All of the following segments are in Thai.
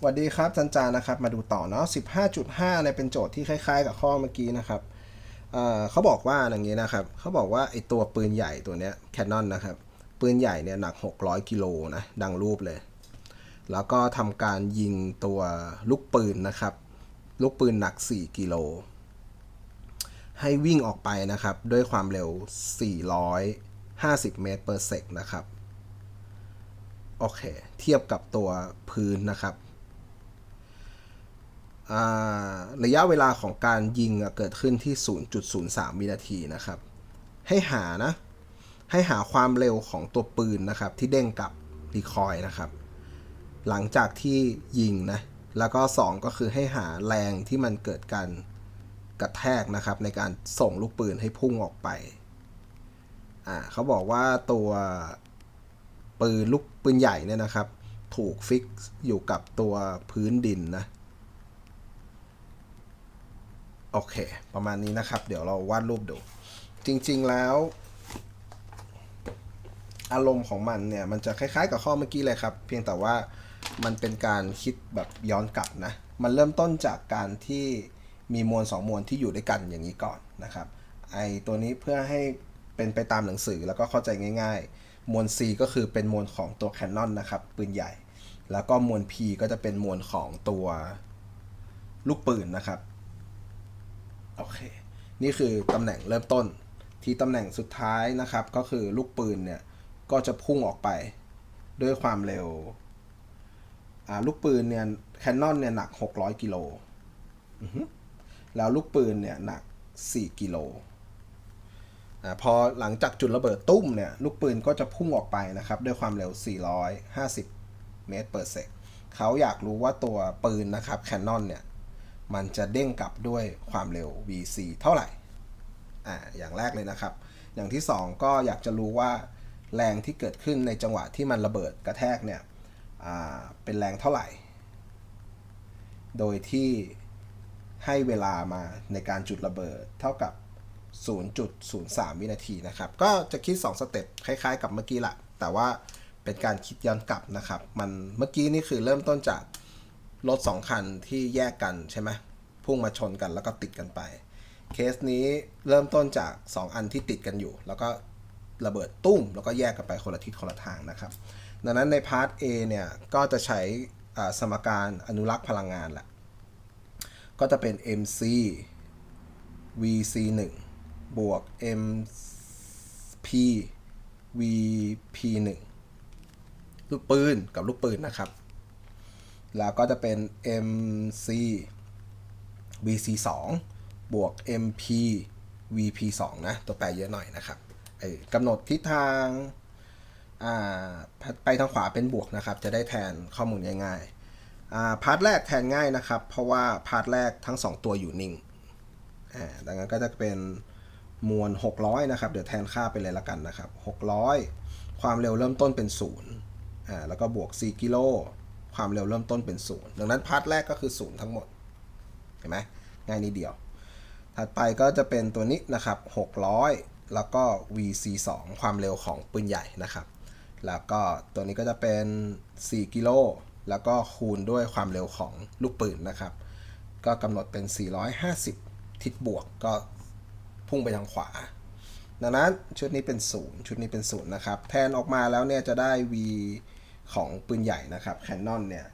สวัสดีครับจันจานะครับมาดูต่อเนาะ15.5เนี่ยเป็นโจทย์ที่คล้าย ๆ กับข้อเมื่อกี้นะครับเเขาบอกว่าอย่างนี้นะครับเขาบอกว่าไอตัวปืนใหญ่ตัวเนี้ยแคนนอนนะครับปืนใหญ่เนี่ยหนัก 600 กิโลนะดังรูปเลย แล้วก็ทำการยิงตัวลูกปืนนะครับ ลูกปืนหนัก 4 กิโล ให้วิ่งออกไปนะครับ ด้วยความเร็ว 450 เมตร per sec นะครับ โอเค เทียบกับตัวพื้นนะครับ ระยะเวลาของการยิงเกิดขึ้นที่ 0.03 วินาทีนะครับ ให้หานะ ให้หาความเร็วของตัวปืนนะครับ ที่เด้งกลับรีคอยนะครับ หลังจากที่ยิงนะ แล้วก็ 2 ก็คือให้หาแรงที่มันเกิดการกระแทกนะครับ ในการส่งลูกปืนให้พุ่งออกไป อ่าเขาบอกว่าตัวปืนลูกปืนใหญ่เนี่ยนะครับ ถูกฟิกอยู่กับตัวพื้นดินนะ โอเค ประมาณนี้นะครับ เดี๋ยวเราวาดรูปดู จริง ๆ แล้ว อารมณ์ของมันเนี่ย มันจะคล้าย ๆ กับข้อเมื่อกี้เลยครับ เพียงแต่ว่ามันเป็นการคิดแบบย้อนกลับนะ มันเริ่มต้นจากการที่มีมวลสองมวลที่อยู่ด้วยกันอย่างนี้ก่อนนะครับ ไอตัวนี้เพื่อให้เป็นไปตามหนังสือแล้วก็เข้าใจง่าย ๆ มวล C ก็คือเป็นมวลของตัวแคนนอนนะครับ ปืนใหญ่ แล้วก็มวล P ก็จะเป็นมวลของตัวลูกปืนนะครับ โอเค นี่คือตำแหน่งเริ่มต้น ที่ตำแหน่งสุดท้ายนะครับ ก็คือลูกปืนเนี่ย ก็จะพุ่งออกไปด้วยความเร็ว ลูกปืนเนี่ยแคนนอนเนี่ยหนัก 600 กิโลแล้วลูกปืนเนี่ยหนัก 4 กิโลอพอหลังจากจุดระเบิดตุ้มเนี่ยลูกปืนก็จะพุ่งออกไปนะครับ ด้วยความเร็ว 450 เมตร per sec เขาอยากรู้ว่าตัวปืนนะครับแคนนอนเนี่ย มันจะเด้งกลับด้วยความเร็ว vc เท่าไหร่อ่าอย่างแรกเลยนะครับ อย่างที่ 2 ก็อยากจะรู้ว่าแรงที่เกิดขึ้นในจังหวะที่มันระเบิดกระแทกเนี่ยอ่าเป็นแรงเท่าไหร่ โดยที่ให้เวลามาในการจุดระเบิดเท่ากับ 0.03 วินาทีนะครับ ก็จะคิด 2 สเต็ปคล้ายๆ กับเมื่อกี้แหละแต่ว่าเป็นการคิดย้อนกลับนะครับ มันเมื่อกี้นี่คือเริ่มต้นจาก รถสองคันที่แยกกันใช่ไหมพุ่งมาชนกันแล้วก็ติดกันไป เคสนี้เริ่มต้นจาก 2 อันที่ติดกันอยู่ แล้วก็ระเบิดตุ้ม แล้วก็แยกกันไปคนละทิศคนละทางนะครับ ดังนั้นในพาร์ท A เนี่ย ก็จะใช้สมการอนุรักษ์พลังงานแหละ ก็จะเป็น mc vc 1บวก mp vp 1ลูกปืนกับลูกปืนนะครับ แล้วก็จะเป็น MC VC 2บวก MP VP 2นะ ตัวแปรเยอะหน่อยนะครับกำหนดทิศทางาไปทางขวาเป็นบวกนะครับ จะได้แทนข้อมูลง่ายๆอ่าพาร์ทแรกแทนง่ายนะครับ เพราะว่าพาร์ทแรกทั้ง 2 ตัวอยู่นิ่งดังนั้นก็จะเป็นมวล 600 นะครับ เดี๋ยวแทนค่าไปเลยละกันนะครับ 600 ความเร็วเริ่มต้นเป็น0อ่าแล้วก็บวก 4 กิโล ความเร็วเริ่มต้นเป็นศูนย์ดังนั้นพาร์ทแรกก็คือศูนย์ทั้งหมด เห็นไหมง่ายนิดเดียว ถัดไปก็จะเป็นตัวนี้นะครับ600 แล้วก็ VC 2 ความเร็วของปืนใหญ่นะครับ แล้วก็ตัวนี้ก็จะเป็น 4 กิโล แล้วก็คูณด้วยความเร็วของลูกปืนนะครับ ก็กำหนดเป็น 450 ทิศบวกก็พุ่งไปทางขวาดังนั้นชุดนี้เป็นศูนย์ชุดนี้เป็นศูนย์นะครับ แทนออกมาแล้วเนี่ยจะได้ V ของปืนใหญ่นะครับ Canon เนี่ย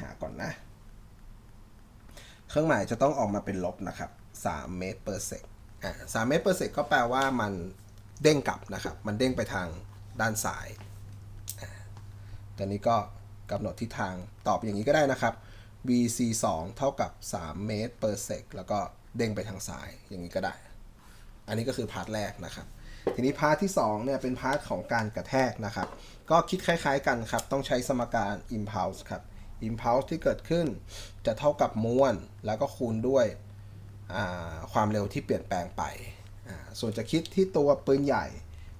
หาก่อนนะ เครื่องหมายจะต้องออกมาเป็นลบนะครับ3เมตร per sec อ่า3เมตร per sec ก็แปลว่ามันเด้งกลับนะครับ มันเด้งไปทางด้านซ้ายอ่าตอนนี้ก็กำหนดทิศทางตอบอย่างนี้ก็ได้นะครับ vc 2เท่ากับ 3 เมตร per sec แล้วก็เด้งไปทางซ้ายอย่างนี้ก็ได้ อันนี้ก็คือพาร์ทแรกนะครับ ทีนี้พาร์ทที่2เนี่ยเป็นพาร์ทของการกระแทกนะครับ ก็คิดคล้ายๆกันครับ ต้องใช้สมการ impulse ครับ impulse ที่เกิดขึ้นจะเท่ากับมวลแล้วก็คูณด้วยความเร็วที่เปลี่ยนแปลงไป ส่วนจะคิดที่ตัวปืนใหญ่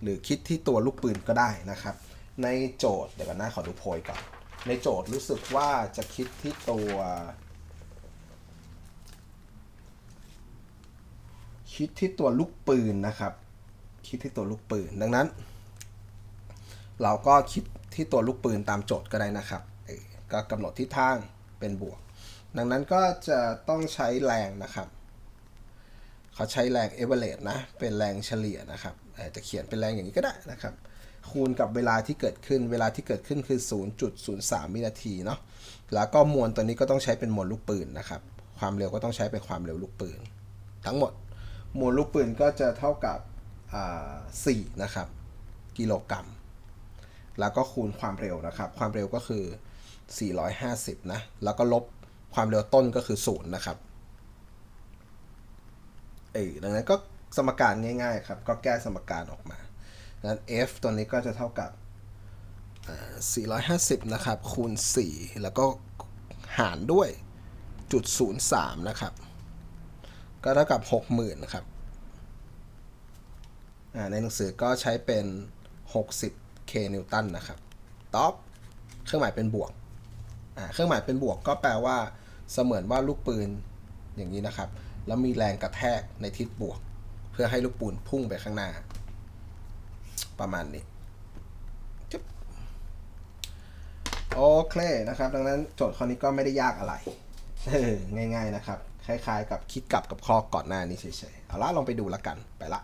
หรือคิดที่ตัวลูกปืนก็ได้นะครับ ในโจทย์เดี๋ยวกันนะขอดูโพยก่อน ในโจทย์รู้สึกว่าจะคิดที่ตัวคิดที่ตัวลูกปืนนะครับ คิดที่ตัวลูกปืน ดังนั้น เราก็คิดที่ตัวลูกปืนตามโจทย์ก็ได้นะครับก็กำหนดทิศทางเป็นบวก ดังนั้นก็จะต้องใช้แรงนะครับเขาใช้แรงเอเวอเรสนะ เป็นแรงเฉลี่ยนะครับอาจจะเขียนเป็นแรงอย่างนี้ก็ได้นะครับ คูณกับเวลาที่เกิดขึ้น เวลาที่เกิดขึ้นคือ 0.03วินาทีเนาะ แล้วก็มวลตัวนี้ก็ต้องใช้เป็นมวลลูกปืนนะครับ ความเร็วก็ต้องใช้เป็นความเร็วลูกปืน ทั้งหมด มวลลูกปืนก็จะเท่ากับ 4นะครับกิโลกรัม แล้วก็คูณความเร็วนะครับ ความเร็วก็คือ 450 นะ แล้วก็ลบความเร็วต้นก็คือ 0 นะครับ เออดังนั้นก็สมการง่ายๆครับ ก็แก้สมการออกมาดังนั้น f ตัวนี้ก็จะเท่ากับอ่า450 นะครับ คูณ 4 แล้วก็หารด้วยจุด03 นะครับ ก็เท่ากับ 60,000 นะครับ ในหนังสือก็ใช้เป็น 60 k นิวตันนะครับตอบเครื่องหมายเป็นบวก เครื่องหมายเป็นบวกก็แปลว่า เสมือนว่าลูกปืนอย่างนี้นะครับ แล้วมีแรงกระแทกในทิศบวก เพื่อให้ลูกปืนพุ่งไปข้างหน้า ประมาณนี้จึ๊บโอเคนะครับ ดังนั้นโจทย์ข้อนี้ก็ไม่ได้ยากอะไร ง่าย ๆนะครับ คล้ายๆ กับคิดกลับกับข้อก่อนหน้านี้เฉยๆ เอาละลองไปดูแล้วกัน ไปละ